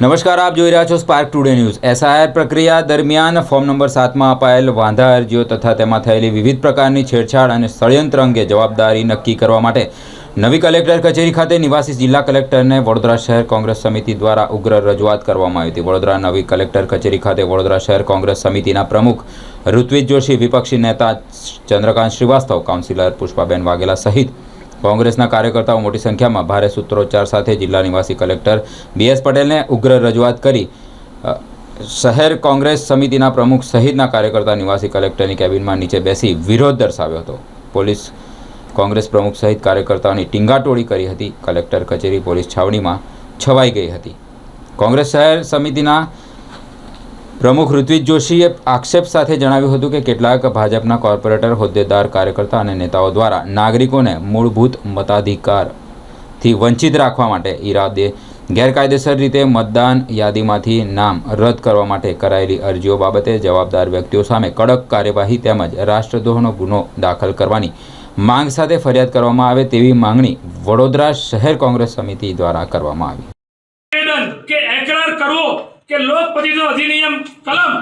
નમસ્કાર, આપ જોઈ રહ્યા છો સ્પાર્ક ટુડે ન્યૂઝ એસઆઈઆર પ્રક્રિયા દરમિયાન ફોર્મ નંબર સાતમાં અપાયેલ વાંધા અરજીઓ તથા તેમાં થયેલી વિવિધ પ્રકારની છેડછાડ અને ષડયંત્ર અંગે જવાબદારી નક્કી કરવા માટે નવી કલેક્ટર કચેરી ખાતે નિવાસી જિલ્લા કલેક્ટરને વડોદરા શહેર કોંગ્રેસ સમિતિ દ્વારા ઉગ્ર રજૂઆત કરવામાં આવી હતી. વડોદરા નવી કલેક્ટર કચેરી ખાતે વડોદરા શહેર કોંગ્રેસ સમિતિના પ્રમુખ ઋત્વિજ જોશી, વિપક્ષી નેતા ચંદ્રકાંત શ્રીવાસ્તવ, કાઉન્સિલર પુષ્પાબેન વાઘેલા સહિત કોંગ્રેસના કાર્યકર્તાઓ મોટી સંખ્યામાં ભારે સૂત્રોચ્ચાર સાથે જિલ્લા નિવાસી કલેક્ટર બી એસ પટેલને ઉગ્ર રજૂઆત કરી. શહેર કોંગ્રેસ સમિતિના પ્રમુખ સહિતના કાર્યકર્તા નિવાસી કલેક્ટરની કેબિનમાં નીચે બેસી વિરોધ દર્શાવ્યો હતો. પોલીસ કોંગ્રેસ પ્રમુખ સહિત કાર્યકર્તાઓની ટીંગાટોળી કરી હતી. કલેક્ટર કચેરી પોલીસ છાવણીમાં છવાઈ ગઈ હતી. કોંગ્રેસ શહેર સમિતિના પ્રમુખ ઋત્વિજ જોશીએ આક્ષેપ સાથે જણાવ્યું હતું કે કેટલાક ભાજપના કોર્પોરેટર, હોદ્દેદાર, કાર્યકર્તા અને નેતાઓ દ્વારા નાગરિકોને મૂળભૂત મતાધિકારથી વંચિત રાખવા માટે ઈરાદે ગેરકાયદેસર રીતે મતદાન યાદીમાંથી નામ રદ કરવા માટે કરાયેલી અરજીઓ બાબતે જવાબદાર વ્યક્તિઓ સામે કડક કાર્યવાહી તેમજ રાષ્ટ્રદ્રોહનો ગુનો દાખલ કરવાની માંગ સાથે ફરિયાદ કરવામાં આવે તેવી માંગણી વડોદરા શહેર કોંગ્રેસ સમિતિ દ્વારા કરવામાં આવી. કે એકરાર કરવો કે લોક પ્રતિનિધિત્વ અધિનિયમ કલમ,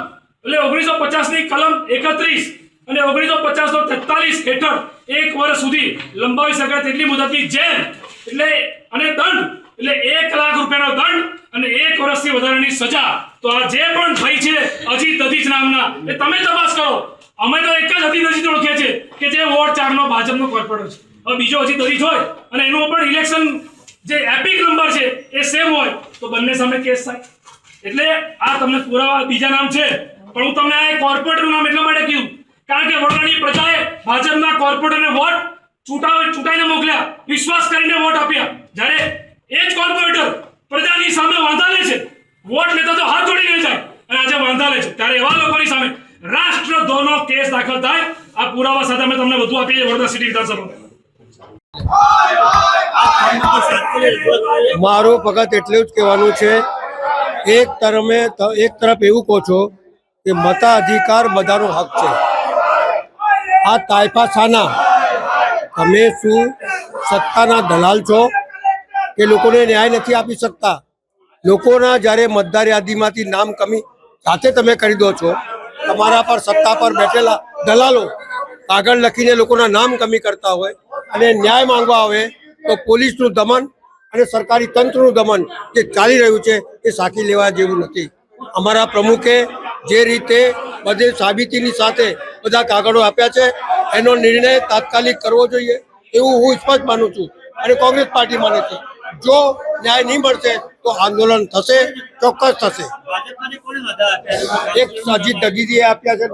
એટલે ઓગણીસો પચાસની કલમ એકત્રીસ અને ઓગણીસો પચાસ નો તેતાલીસ હેઠળ એક વર્ષ સુધી લંબાવી શકાય તેટલી મુદતની જેલ એટલે અને દંડ, એટલે એક લાખ રૂપિયાનો દંડ અને એક વર્ષથી વધારાની સજા. તો આ જે પણ ભાઈ છે, અજીત દધીચ નામના, એ તમે તપાસ કરો. અમે તો એક જ અજીત અજીત ઓળખીએ છે કે જે વોર્ડ ચાર નો ભાજપનો કોર્પોરેટર છે. હવે બીજો અજીત દધીચ હોય અને એનું પણ ઇલેક્શન જે એપિક નંબર છે, એ સેમ હોય, તો બંને સામે કેસ થાય. એટલે આ તમને પુરાવા બીજા નામ છે. પણ હું તમને આ કોર્પોરેટર નામ એટલા માટે કીધું કારણ કે વડોદરાની પ્રજાએ ભાજપના કોર્પોરેટરને વોટ ચૂંટાવે, ચૂંટાઈને મોકલ્યા. વિશ્વાસ કરીને વોટ આપ્યા. જ્યારે એ જ કોર્પોરેટર પ્રજાની સામે વાંધા લે છે. વોટ લેતા તો હાથ જોડીને જાય. અને આજે વાંધા લે છે. ત્યારે એવા લોકોની સામે રાષ્ટ્રદ્રોહનો કેસ દાખલ થાય. આ પુરાવા સાથે અમે તમને વધુ આપીએ વડોદરા સિટી વિધાનસભા મારું ફક્ત એટલું જ કહેવાનું છે એક તરમે એક તરફ એવું કહો છો કે મતાધિકાર બધાનો હક છે. આ તાયફા સાના તમે શું સત્તાના દલાલ છો? કે લોકોને ન્યાય નથી આપી શકતા. લોકોના જ્યારે મતદાર યાદીમાંથી નામ કમી સાથે તમે કરી દો છો. તમારા પર સત્તા પર બેઠેલા દલાલો કાગળ લખીને લોકોના નામ કમી કરતા હોય અને ન્યાય માંગવા આવે તો પોલીસનું દમન અને સરકારી તંત્રનું દમન જે ચાલી રહ્યું છે, એ સાખી લેવા જેવું નથી. અમારા પ્રમુખે જે રીતે બધે સાબિતીની સાથે બધા કાગળો આપ્યા છે, એનો નિર્ણય તાત્કાલિક કરવો જોઈએ એવું હું સ્પષ્ટ માનું છું અને કોંગ્રેસ પાર્ટી માને છે. જો ન્યાય નહીં મળશે, તો આંદોલન થશે, ચોક્કસ થશે. એક અજીત દગીજીએ આપ્યા છે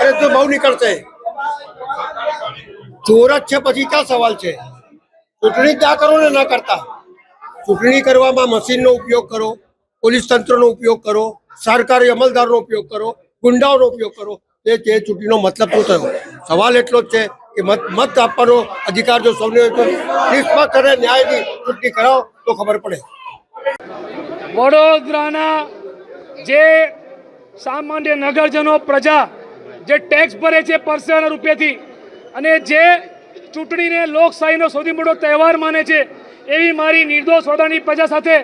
અરે તો બહુ નીકળશે. ચોર જ છે, પછી ક્યાં સવાલ છે? ચૂંટણી ક્યાં કરો ને ના કરતા. ચૂંટણી કરવામાં મશીનનો ઉપયોગ કરો, પોલીસ તંત્રનો ઉપયોગ કરો, સરકારી અમલદારનો ઉપયોગ કરો, ગુંડાઓનો ઉપયોગ કરો તે તે ચૂંટણીનો મતલબ શું થયો? સવાલ એટલો જ છે કે મત મત આપવાનો અધિકાર જો સૌને નિષ્પક્ષ અને ન્યાયની ચૂંટણી કરાવો તો ખબર પડે. વડોદરાના જે સામાન્ય નગરજનો, પ્રજા જે ટેક્સ ભરે છે પરસેવાના રૂપિયાથી અને જે ચૂંટણીને લોકશાહીનો સૌથી મોટો તહેવાર માને છે એવી મારી નિર્દોષ વડોદરાની પ્રજા સાથે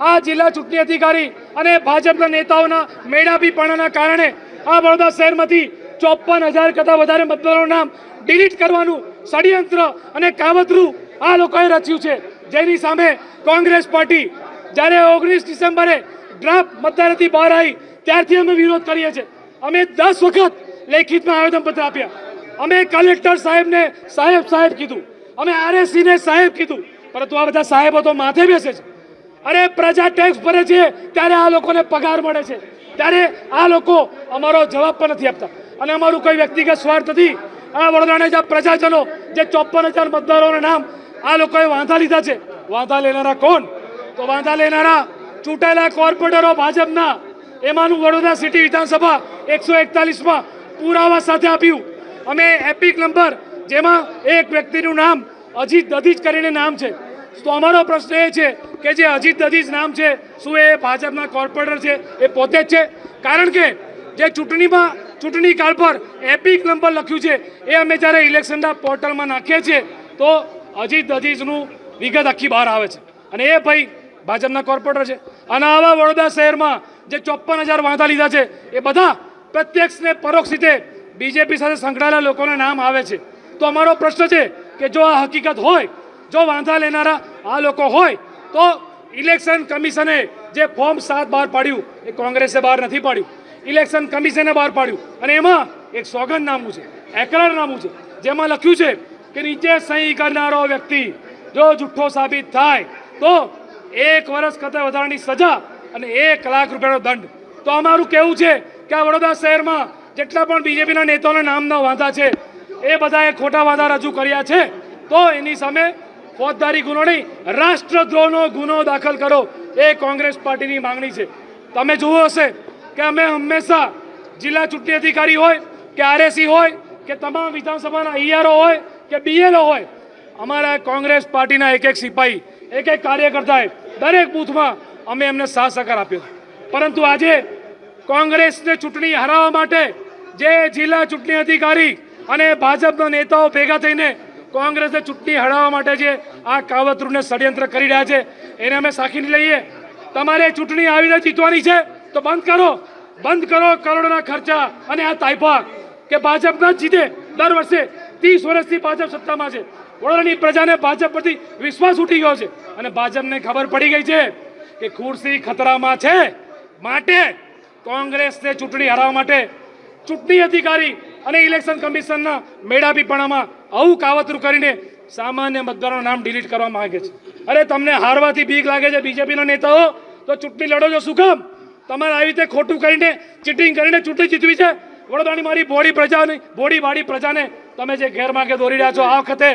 આ જિલ્લા ચૂંટણી અધિકારી અને ભાજપના નેતાઓના મેળાપીપણાના કારણે આ વડોદરા શહેરમાંથી ચોપન હજાર કરતાં વધારે મતદારોનું નામ ડિલીટ કરવાનું ષડયંત્ર અને કાવતરું આ લોકોએ રચ્યું છે. જેની સામે કોંગ્રેસ પાર્ટી જ્યારે ઓગણીસ ડિસેમ્બરે ડ્રાફ્ટ મતદારથી બહાર આવી, ત્યારથી અમે વિરોધ કરીએ છીએ. અમે દસ વખત લેખિતમાં આવેદનપત્ર આપ્યા. અમે કલેક્ટર સાહેબને સાહેબ સાહેબ કીધું. અમે આરએસસીને સાહેબ કીધું. પરંતુ આ બધા સાહેબો તો માથે બેસે છે. અરે પ્રજા ટેક્સ ભરે છે, ત્યારે આ લોકોને પગાર મળે છે. ત્યારે આ લોકો અમારો જવાબ પણ નથી આપતા. અને અમારું કોઈ વ્યક્તિગત સ્વાર્થ નથી. આ વડોદરાના જે પ્રજાજનો, જે ચોપન હજાર મતદારોના નામ આ લોકોએ વાંધા લીધા છે. વાંધા લેનારા કોણ? તો વાંધા લેનારા ચૂંટાયેલા કોર્પોરેટરો ભાજપના. એમાંનું વડોદરા સિટી વિધાનસભા એકસો એકતાલીસમાં પુરાવા સાથે આપ્યું. અમે એપિક નંબર, જેમાં એક વ્યક્તિનું નામ અજીત દધીજ કરીને નામ છે. તો અમારો પ્રશ્ન એ છે કે જે અજીત દધીજ નામ છે, શું એ ભાજપના કોર્પોરેટર છે? એ પોતે જ છે? કારણ કે જે ચૂંટણીમાં, ચૂંટણી કાળ પર એપિક નંબર લખ્યું છે, એ અમે જ્યારે ઇલેક્શનના પોર્ટલમાં નાખીએ છીએ, તો અજીત દધીજનું વિગત આખી બહાર આવે છે. અને એ ભાઈ ભાજપના કોર્પોરેટર છે. અને આવા વડોદરા શહેરમાં જે ચોપ્પન હજાર વાંધા લીધા છે, એ બધા પ્રત્યક્ષ ને પરોક્ષ રીતે બીજેપી સાથે સંકળાયેલા લોકોના નામ આવે છે. તો અમારો પ્રશ્ન છે કે જો આ હકીકત હોય, જો વાંધા લેનારા આ લોકો હોય, તો ઇલેક્શન કમિશને જે ફોર્મ સાત બહાર પાડ્યું, એ કોંગ્રેસે બહાર નથી પાડ્યું. ઇલેક્શન કમિશને બહાર પાડ્યું. અને એમાં એક સોગંદ નામું છે એકરાર નામું છે, જેમાં લખ્યું છે કે નીચે સહી કરનારો વ્યક્તિ જો જુઠ્ઠો સાબિત થાય, તો એક વર્ષ કરતાં વધારાની સજા અને એક લાખ રૂપિયાનો દંડ. તો અમારું કહેવું છે કે આ વડોદરા શહેરમાં જેટલા પણ બીજેપીના નેતાઓના નામના વાંધા છે એ બધાએ ખોટા વાદા રજૂ કર્યા છે. તો એની સામે ફોજદારી ગુનો નહીં રાષ્ટ્રદ્રોહનો ગુનો દાખલ કરો. એ કોંગ્રેસ પાર્ટીની માંગણી છે. તમે જોવો હશે કે અમે હંમેશા જિલ્લા ચૂંટણી અધિકારી હોય, કે આરએસી હોય, કે તમામ વિધાનસભાના ઈઆરઓ હોય, કે બીએલઓ હોય, અમારા કોંગ્રેસ પાર્ટીના એક એક સિપાહી એક એક કાર્યકર્તાએ દરેક બૂથમાં અમે એમને સાથ સહકાર આપ્યો. પરંતુ આજે કોંગ્રેસને ચૂંટણી હરાવવા માટે જે જિલ્લા ચૂંટણી અધિકારી અને ભાજપના નેતાઓ ભેગા થઈને કોંગ્રેસે ચૂંટણી હરાવવા માટે જે આ કાવતરૂને ષડયંત્ર કરી રહ્યા છે, એને અમે સાખીને લઈએ. તમારે ચૂંટણી આવીને જીતવાની છે, તો બંધ કરો. બંધ કરો કરોડોના ખર્ચા અને આ તાઇફા કે ભાજપ ના જીતે દર વર્ષે ત્રીસ વર્ષથી ભાજપ સત્તામાં છે. વડોદરાની પ્રજાને ભાજપ પરથી વિશ્વાસ ઉઠી ગયો છે. અને ભાજપને ખબર પડી ગઈ છે કે ખુરશી ખતરામાં છે. માટે કોંગ્રેસને ચૂંટણી હરાવવા માટે ચૂંટણી અધિકારી અને ઇલેક્શન કમિશનના મેળાપીપણામાં આવું કાવતરું કરીને સામાન્ય મતદારોનું નામ ડિલીટ કરવા માંગે છે. અરે તમને હારવાથી બીક લાગે છે બીજેપીના નેતાઓ, તો ચૂંટણી લડો છો, શું તમારે આવી રીતે ખોટું કરીને, ચીટિંગ કરીને ચૂંટણી જીતવી છે? વડોદરાની મારી બોડી પ્રજાની, બોડી વાળી પ્રજાને તમે જે ગેરમાર્ગે દોરી રહ્યા છો, આ વખતે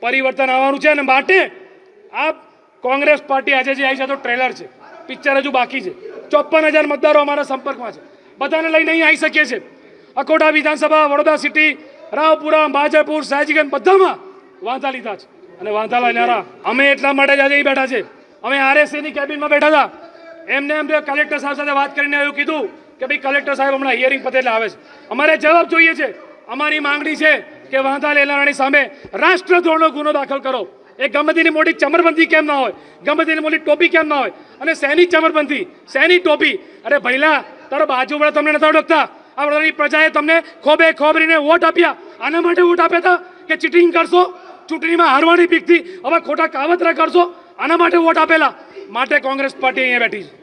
પરિવર્તન આવવાનું છે અને માટે આ કોંગ્રેસ પાર્ટી આજે જે આવી છે, તો ટ્રેલર છે. પિક્ચર હજુ બાકી છે. ચોપન હજાર મતદારો અમારા સંપર્કમાં છે. બધાને લઈને અહીં આવી શકીએ છીએ. અકોટા વિધાનસભા, વડોદરા સિટી, રાવપુરા બાજાપુર સયાજીગંજ બધામાં વાંધા લીધા છે. અને વાંધા લેનારા અમે એટલા માટે જ આજે બેઠા છે અમે આરએસસીની કેબિનમાં બેઠા હતા. એમને એમ કલેક્ટર સાહેબ સાથે વાત કરીને એવું કીધું કે ભાઈ કલેક્ટર સાહેબ હમણાં હિયરિંગ પતે એટલે આવે છે. અમારે જવાબ જોઈએ છે. અમારી માંગણી છે કે વાંધા લેનારાની સામે રાષ્ટ્રદ્રોહનો ગુનો દાખલ કરો. એ ગમે તેની મોટી ચમરબંધી કેમ ના હોય, ગમે તેની મોટી ટોપી કેમ ના હોય, અને શેની ચમરબંધી, શેની ટોપી? અરે ભૈલા તારો બાજુવાળા તમને નથી ઓળખતા. આ વડોદરાની પ્રજાએ તમને ખોબે ખોબરીને વોટ આપ્યા. આના માટે વોટ આપ્યા હતા કે ચીટિંગ કરશો, ચૂંટણીમાં હારવાની બીકથી હવે ખોટા કાવતરા કરશો, આના માટે વોટ આપેલા. માટે કોંગ્રેસ પાર્ટી અહીંયા બેઠી છે.